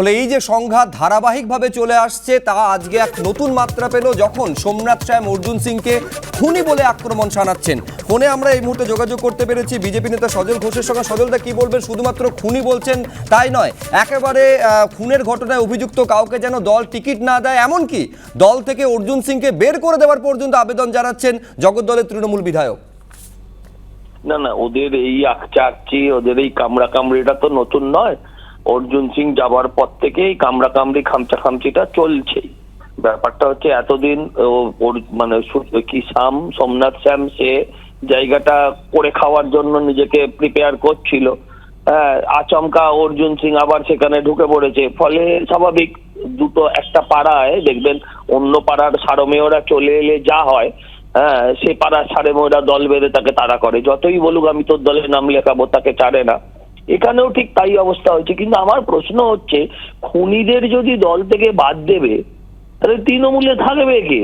ফলে এই যে সংঘাত ধারাবাহিকভাবে চলে আসছে, তা আজকে এক নতুন মাত্রা পেল যখন সোমনাথ শ্যাম অর্জুন সিংকে খুনি বলে আক্রমণ শানাচ্ছেন। ফোনে আমরা এই মুহূর্তে যোগাযোগ করতে পেরেছি, বিজেপি নেতা সজল ঘোষের সঙ্গে। সজলদা কি বলবেন? শুধুমাত্র খুনি বলছেন তাই নয়, একেবারে খুনের ঘটনায় অভিযুক্ত কাউকে যেন দল টিকিট না দেয়, এমনকি দল থেকে অর্জুন সিংকে বের করে দেওয়ার পর্যন্ত আবেদন জানাচ্ছেন জগদ্দলের তৃণমূল বিধায়ক। না না, ওদের এই আকচা আকচি ওদের এই কামড়া কামড়িটা তো নতুন নয়। অর্জুন সিং যাবার পর থেকেই কামড়া কামড়ি খামচা খামচিটা চলছেই। ব্যাপারটা হচ্ছে এতদিন মানে কি শ্যাম সোমনাথ শ্যাম সে জায়গাটা করে খাওয়ার জন্য নিজেকে প্রিপেয়ার করছিল। হ্যাঁ, আচমকা অর্জুন সিং আবার সেখানে ঢুকে পড়েছে। ফলে স্বাভাবিক দুটো একটা পাড়ায় দেখবেন অন্য পাড়ার সারমেয়রা চলে এলে যা হয় হ্যাঁ সে পাড়ার সারেমেয়রা দল বেঁধে তাকে তাড়া করে। যতই বলুক আমি তোর দলের নাম লেখাবো তাকে ছাড়ে না। এখানেও ঠিক তাই অবস্থা হয়েছে। কিন্তু আমার প্রশ্ন হচ্ছে, খুনিদের যদি দল থেকে বাদ দেবে, তাহলে তৃণমূলে থাকবে কে?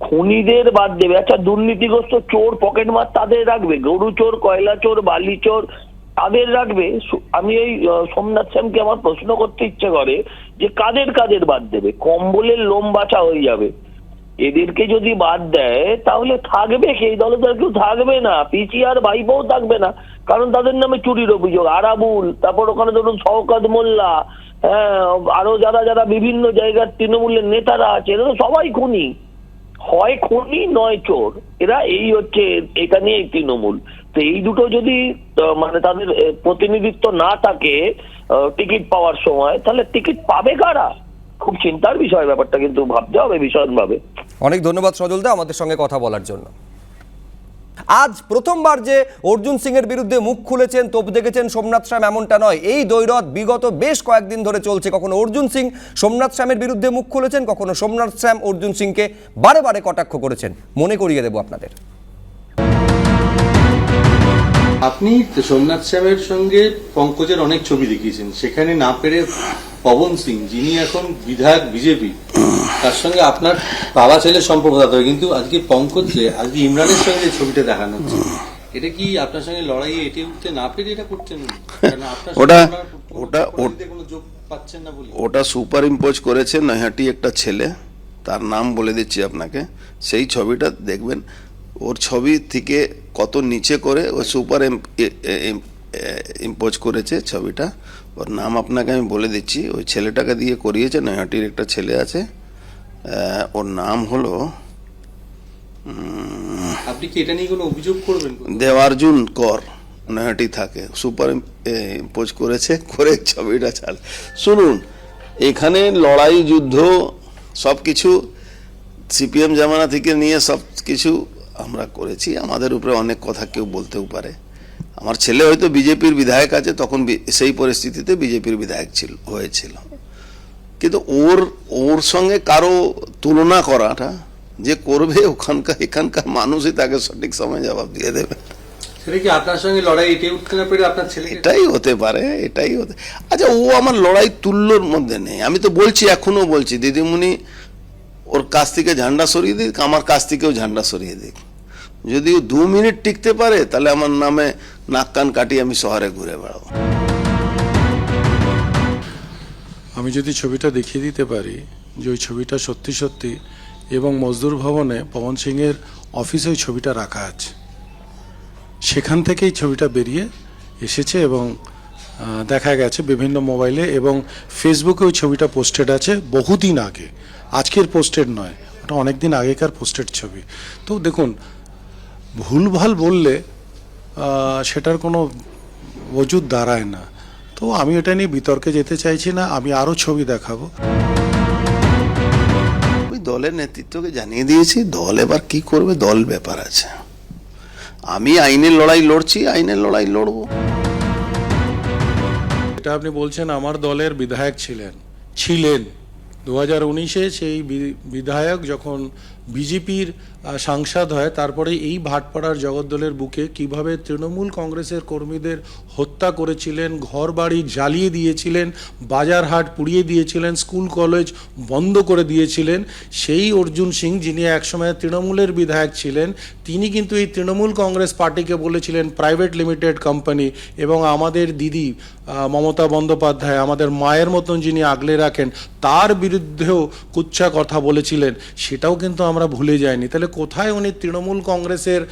খুনিদের বাদ দেবে। আচ্ছা দুর্নীতিগ্রস্ত চোর পকেটমার তাদের রাখবে? গরু চোর, কয়লা চোর, বালি চোর তাদের রাখবে? আমি এই সোমনাথ শ্যামকে আমার প্রশ্ন করতে ইচ্ছে করে যে কাদের কাদের বাদ দেবে? কম্বলের লোম বাঁচা হয়ে যাবে। এদেরকে যদি বাদ দেয়, তাহলে থাকবে সেই দলে তো আর কেউ থাকবে না। পিচিআর ভাইপোও থাকবে না। কারণ তাদের নামে চুরির অভিযোগ। আরাবুল, তারপর ওখানে ধরুন শওকত মোল্লা হ্যাঁ আরও যারা যারা বিভিন্ন জায়গার তৃণমূলের নেতারা আছে, এরা তো সবাই খুনি। হয় খুনি, নয় চোর। এরা এই হচ্ছে এখানে তৃণমূল। তো এই দুটো যদি মানে তাদের প্রতিনিধিত্ব না থাকে টিকিট পাওয়ার সময়, তাহলে টিকিট পাবে কারা? খুব চিন্তার বিষয় ব্যাপারটা, কিন্তু ভাবতে হবে ভীষণভাবে। অনেক ধন্যবাদ সজলদা আমাদের সঙ্গে কথা বলার জন্য। আজ প্রথমবার যে অর্জুন সিং এর বিরুদ্ধে মুখ খুলেছেন, তোপ দেখেছেন সোমনাথ শ্যাম এমনটা নয়। এই দৈরথ বিগত বেশ কয়েকদিন ধরে চলছে। কখনো অর্জুন সিং সোমনাথ শ্যামের বিরুদ্ধে মুখ খুলেছেন, কখনো সোমনাথ শ্যাম অর্জুন সিংকে বারে বারে কটাক্ষ করেছেন। মনে করিয়ে দেবো আপনাদের। আপনি সোমনাথ শ্যামের সঙ্গে পঙ্কজের অনেক ছবি দেখিয়েছেন। সেখানে না পেরে পবন সিং যিনি এখন বিধায়ক বিজেপি তার সঙ্গে আপনার বাবা ছেলের সম্পর্ক থাকতে হবে। কিন্তু আজকে পঙ্কজ যে আজকে ইমরানের সঙ্গে যে ছবিটা দেখানো হচ্ছে এটা কি আপনার সঙ্গে লড়াইয়ে এটে উঠতে না পেরে এটা করছেন? ওটা- ওটা- পাচ্ছেন না বলে? ওটা সুপার ইম্পোজ করেছে নৈহাটি একটা ছেলে তার নাম বলে দিচ্ছি আপনাকে। সেই ছবিটা দেখবেন ওর ছবি থেকে কত নিচে করে ও সুপার ইম্পোজ করেছে ছবিটা। ওর নাম আপনাকে আমি বলে দিচ্ছি। ওই ছেলেটাকে দিয়ে করিয়েছে নৈহাটির একটা ছেলে আছে। ওর নাম হলো আপনি কি এটা নিয়ে কোনো অভিযোগ করবেন দেওয়ার্জুন কর নৈহাটি থাকে। সুপার ইম্পোজ করেছে করে ছবিটা চাল শুনুন এখানে লড়াই যুদ্ধ সব কিছু সিপিএম জামানা থেকে নিয়ে সব কিছু আমরা করেছি আমাদের উপরে অনেক কথা কেউ বলতেও পারে। আমার ছেলে হয়তো বিজেপির বিধায়ক আছে তখন সেই পরিস্থিতিতে বিজেপির বিধায়ক ছিল হয়েছিল। কিন্তু ওর ওর সঙ্গে কারও তুলনা করাটা যে করবে ওখানকার এখানকার মানুষই তাকে সঠিক সময় জবাব দিয়ে দেবে। এটাই হতে পারে এটাই হতে আচ্ছা ও আমার লড়াই তুল্যর মধ্যে নেই। আমি তো বলছি এখনও বলছি দিদিমণি ওর কাছ থেকে ঝান্ডা সরিয়ে দিক আমার কাছ থেকেও ঝান্ডা সরিয়ে দিক। যদি দু মিনিট টিকতে পারে, তাহলে আমার নামে নাক কান কাটিয়ে আমি শহরে ঘুরে বেড়াবো। আমি যদি ছবিটা দেখিয়ে দিতে পারি যে ওই ছবিটা সত্যি সত্যি এবং মজদুর ভবনে পবন সিংয়ের অফিসে ওই ছবিটা রাখা আছে। সেখান থেকেই ছবিটা বেরিয়ে এসেছে এবং দেখা গেছে বিভিন্ন মোবাইলে এবং ফেসবুকে ওই ছবিটা পোস্টেড আছে বহুদিন আগে। আজকের পোস্টেড নয়, ওটা অনেক দিন আগেকার পোস্টেড ছবি। তো দেখুন ভুলভাল বললে সেটার কোনো ওজুদ দাঁড়ায় না। তো আমি এটা নিয়ে বিতর্কে যেতে চাইছি না আমি আরও ছবি দেখাবো। ওই দলের নেতৃত্বকে জানিয়ে দিয়েছি দল এবার কি করবে দল ব্যাপার আছে। আমি আইনের লড়াই লড়ছি আইনের লড়াই লড়বো। এটা আপনি বলছেন আমার দলের বিধায়ক ছিলেন ছিলেন। দু হাজার উনিশে সেই বিধায়ক যখন বিজেপির সাংসদ হয়, তারপরে এই ভাটপাড়ার জগদ্দলের বুকে কীভাবে তৃণমূল কংগ্রেসের কর্মীদের হত্যা করেছিলেন ঘর বাড়ি জ্বালিয়ে দিয়েছিলেন বাজার হাট পুড়িয়ে দিয়েছিলেন, স্কুল কলেজ বন্ধ করে দিয়েছিলেন, সেই অর্জুন সিং যিনি একসময় তৃণমূলের বিধায়ক ছিলেন, তিনি কিন্তু এই তৃণমূল কংগ্রেস পার্টিকে বলেছিলেন প্রাইভেট লিমিটেড কোম্পানি এবং আমাদের দিদি মমতা বন্দ্যোপাধ্যায়, আমাদের মায়ের মতন যিনি আগলে রাখেন, তার বিরুদ্ধেও কুচ্ছা কথা বলেছিলেন, সেটাও কিন্তু আমরা ভুলে যাইনি। তাহলে কোথায় উনি তৃণমূল কংগ্রেসের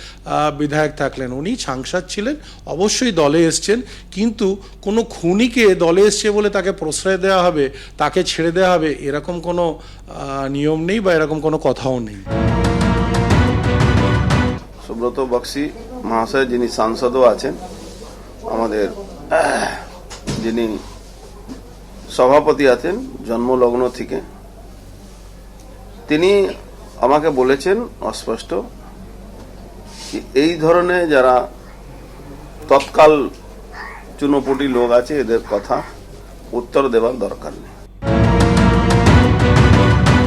বিধায়ক থাকলেন? উনি সাংসদ ছিলেন, অবশ্যই দলে এসছেন, কিন্তু কোনো খুনিকে দলে এসছে বলে তাকে প্রশ্রয় দেওয়া হবে, তাকে ছেড়ে দেওয়া হবে, এরকম কোনো নিয়ম নেই বা এরকম কোনো কথাও নেই। সুব্রত বক্সি মহাশয় যিনি সাংসদও আছেন, আমাদের, যিনি সভাপতি আছেন, জন্মলগ্ন থেকে, তিনি আমাকে বলেছেন অস্পষ্ট এই ধরনের যারা তৎকাল চুনোপুটি লোক আছে, এদের কথা উত্তর দেওয়ার দরকার নেই।